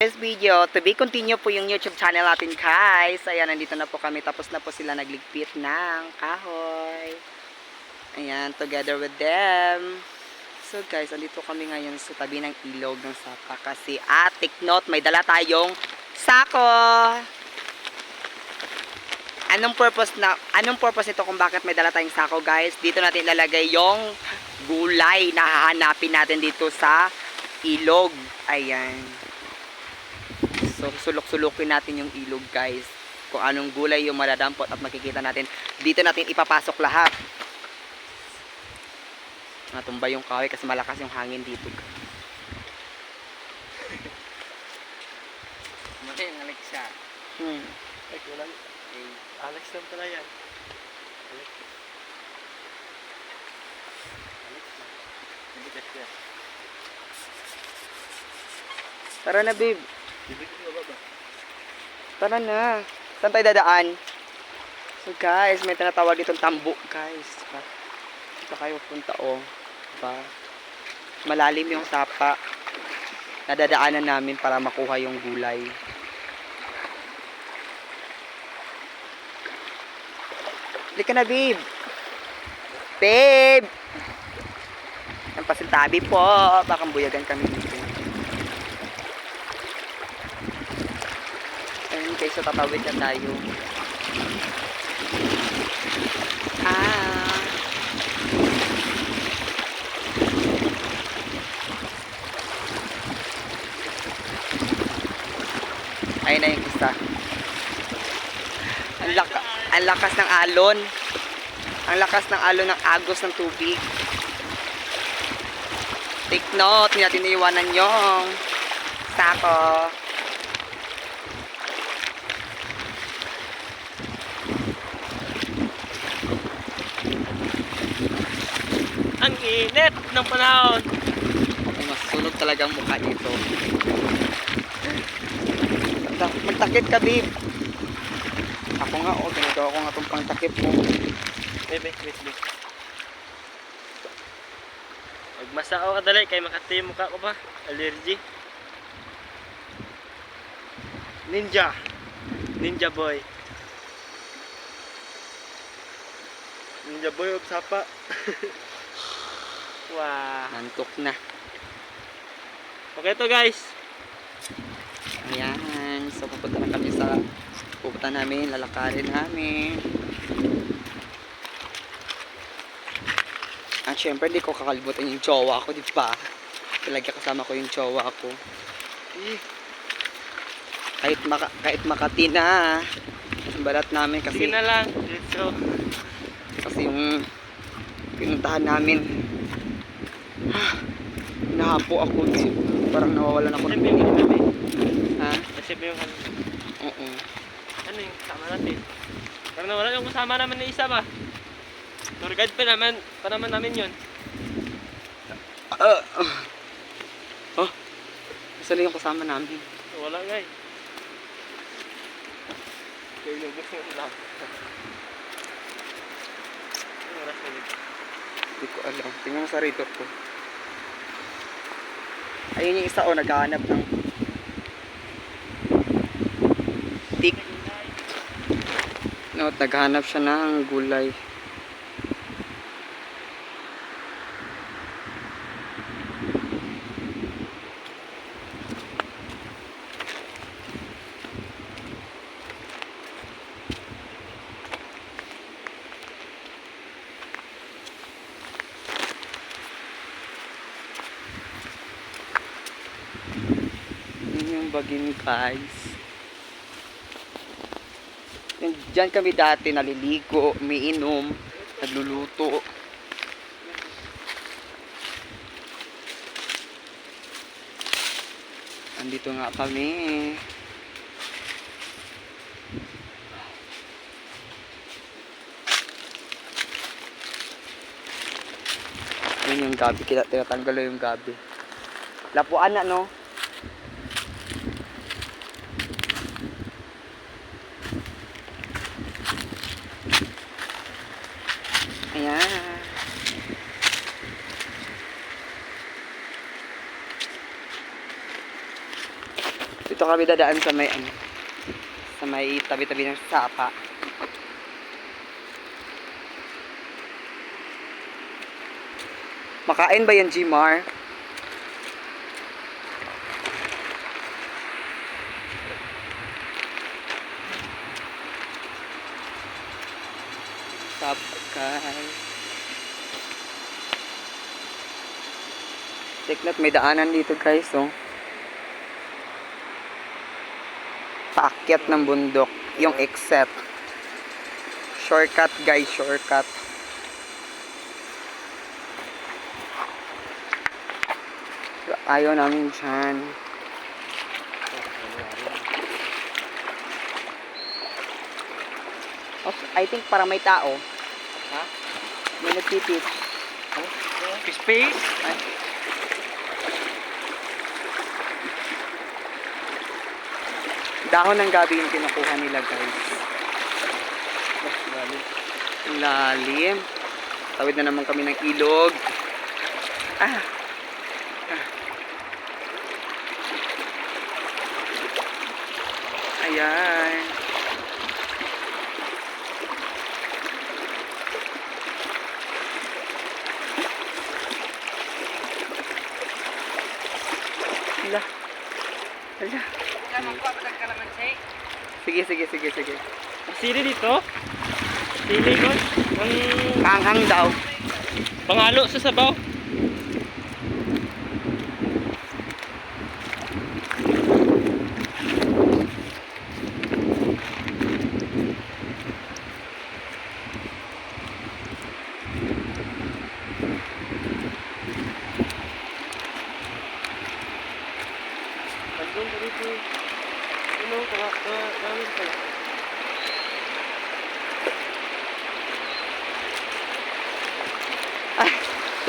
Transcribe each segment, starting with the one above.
This video, to be continue po yung YouTube channel natin guys. Ayan, nandito na po kami. Tapos na po sila nagligpit ng kahoy. Ayan, together with them. So guys, andito kami ngayon sa tabi ng ilog ng saka. Kasi, ah, take note, may dala tayong sako. Anong purpose na, anong purpose nito kung bakit may dala tayong sako guys? Dito natin ilalagay yung gulay na hahanapin natin dito sa ilog. Ayan. So, sulok-sulukin natin yung ilog, guys. Kung anong gulay yung madadampot at makikita natin. Dito natin ipapasok lahat. Natumba yung kahoy kasi malakas yung hangin dito. Mali, ang Alex siya. Hmm. Ay, kulang. Eh, Alex lang pala yan. Alex. Alex lang. Hindi ka siya. Tara na, babe. Tara na. Saan tayo dadaan? So, guys, may tinatawag ditong tambo, guys. Diba? Kayo punta, oh. Diba? Malalim yung sapa. Nadadaanan namin para makuha yung gulay. Halika na, babe. Babe! Ang po. Baka buyagan kami dito. Ayun guys, tatawid na tayo. Ah. Ayun na yung isa. Ang, laka, ang lakas ng alon. Ang lakas ng alon ng agos ng tubig. Take note, hindi natin iiwanan yung sako. Init ng panahon. Ay, masunog talaga ang mukha dito. Magta- Magtakip ka, babe. Ako nga, oh, ginagawa ko nga itong pangtakip mo. Wait, wait, wait, wait. Magmasao ka dali, kay makati yung mukha ko ba? Allergy. Ninja. Ninja boy. Ninja boy of sapa. wow. Nantok na. Okay to guys. Ayan. So, pupunta na kami sa pupunta namin, lalakarin namin. At syempre, di ko kakalimutan yung jowa ko, di ba? Talaga kasama ko yung jowa ko. Eh, Kahit, maka, kahit Makati na, ang balat namin kasi... Sige na lang. Go. Kasi yung pinuntahan namin, ah, nahapo ako. Parang nawawalan ako ng Kasi yung ano natin. Ha? Kasi yung ano. Oo. Ano yung kasama natin? Parang nawala yung kasama naman ni isa ba? Tour guide pa naman, pa naman namin yun. Ah, ah. oh, nasa na yung kasama namin. Wala nga eh. Kaya yung gusto yung na yun? Hindi ko alam. Tingnan mo sa radar ko. Ayun yung isa, oh, naghahanap ng tik. No, naghahanap siya ng gulay. Bagin guys. Dyan kami dati naliligo, umiinom, nagluluto. Andito nga kami. Yun yung gabi, tinatanggal yung gabi. Lapuan na no? Ayan. Dito kami dadaan sa may ano, sa may tabi-tabi ng sapa. Makain ba yan, Gmar? Sapkay. Tiklat, may daanan dito guys, oh. Paakyat ng bundok. Yung exit. Shortcut guys, shortcut. Ayaw namin dyan. Oh, I think para may tao. Ha? May nagtitip. Fish face? Dahon ng gabi yung kinukuha nila guys. Ang lalim. Tawid na naman kami ng ilog. Ah. Ah. Ayan. Ala. Ala. Sige, sige, sige, sige. Sili dito? Sili ko? Ang Hanghang daw. pangalo sa sabaw. Pagdun ka dito. Ano, kaya, kaya, kaya, kaya. Ay,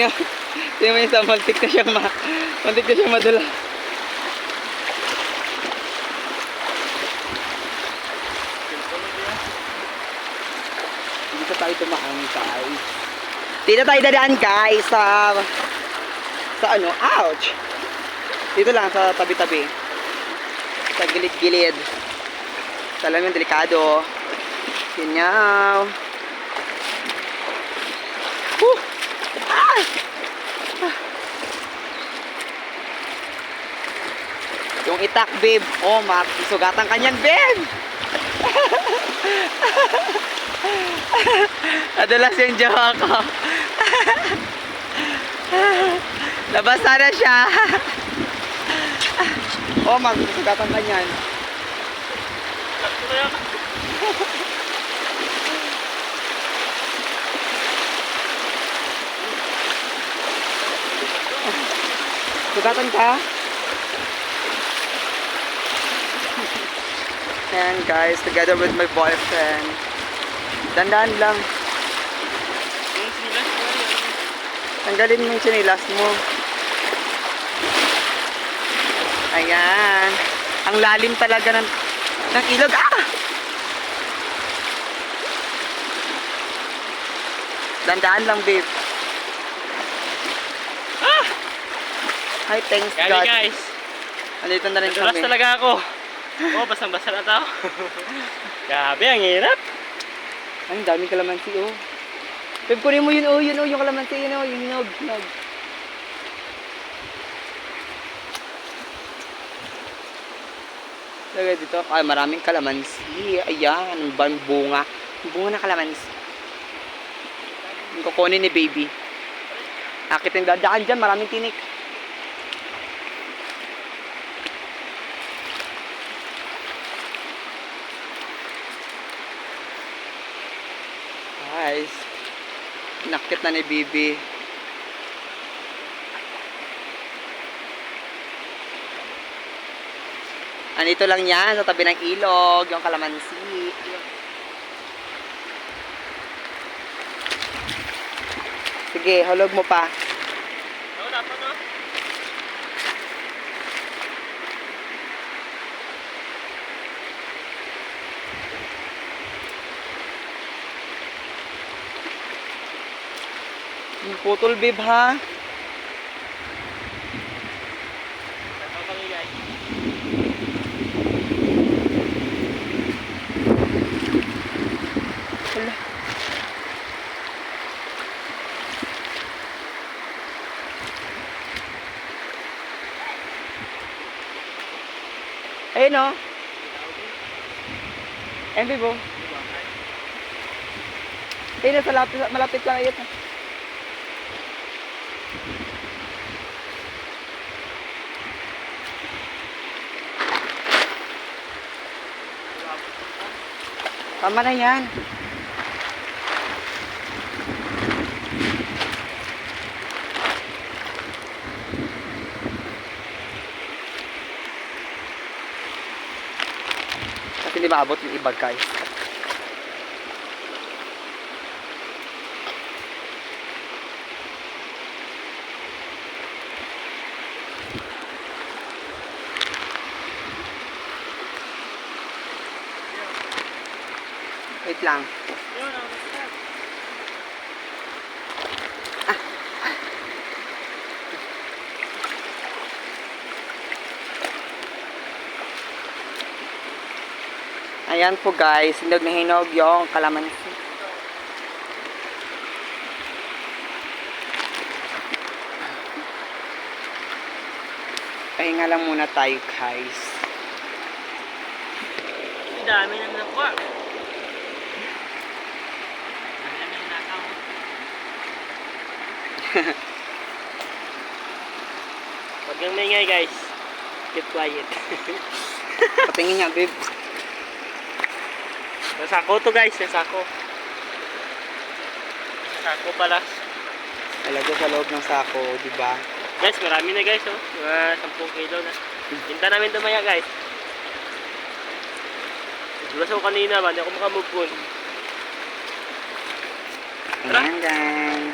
mo yung isa, maltik na siyang ma... Maltik na siyang madula. Dito tayo tumaan, guys. Dito tayo dadaan, guys, sa... Sa ano? Ouch! Dito lang, sa tabi-tabi. Sa gilid-gilid. Sa alam yung delikado. Sinyaw. Ah! Yung itak, babe. Oh, mak, isugatan kanyan, babe. Nadulas yung jawa ko. Nabasa na siya. oh, mak, isugatan kanyan. Sugatan ka? Ayan guys, together with my boyfriend. Dandaan lang. Tanggalin yung sinilas mo. Ayan. Ang lalim talaga ng, ng ilog. Ah! Dandaan lang, babe. Ah! Hi, thanks Gabi God. guys. Andito na rin Nadulas kami. talaga ako. Oh, basang-basa na tao. Grabe, ang hirap. Ang daming kalamansi, oh. Babe, kunin mo yun, oh. Yun, oh. Yung kalamansi, yun, oh. Yung hinog, hinog. Lagay dito. Ay, maraming kalamansi. Ayan, ang bang bunga. Bunga ng kalamansi. Yung kukunin ni baby. Akit yung dadaan dyan, maraming tinik. Guys, nakit na ni Bibi. Andito lang yan, sa tabi ng ilog, yung kalamansi. Sige, hulog mo pa. Oo, dapat no? Putol bib ha. Hala. Ayun o. Ayun, Bibo. Oh. Ayun, sa malapit lang ayun. Tama na yan. Kasi hindi maabot yung iba guys. Wait lang. Masarap. Ayan po guys, hinog hinog yung kalamansi. Pahinga lang muna tayo guys. Ang dami nang nakuha. Ang dami nang nakaw. Huwag kang maingay guys. Keep quiet. Patingin nga babe. Nasako to guys, nasako. Nasako pala. Talaga sa loob ng sako, di ba? Guys, marami na guys oh. Mga 10 kilo na. Hinta namin tumaya guys. Dulas ako kanina ba, hindi ako makamove on. Ayan guys.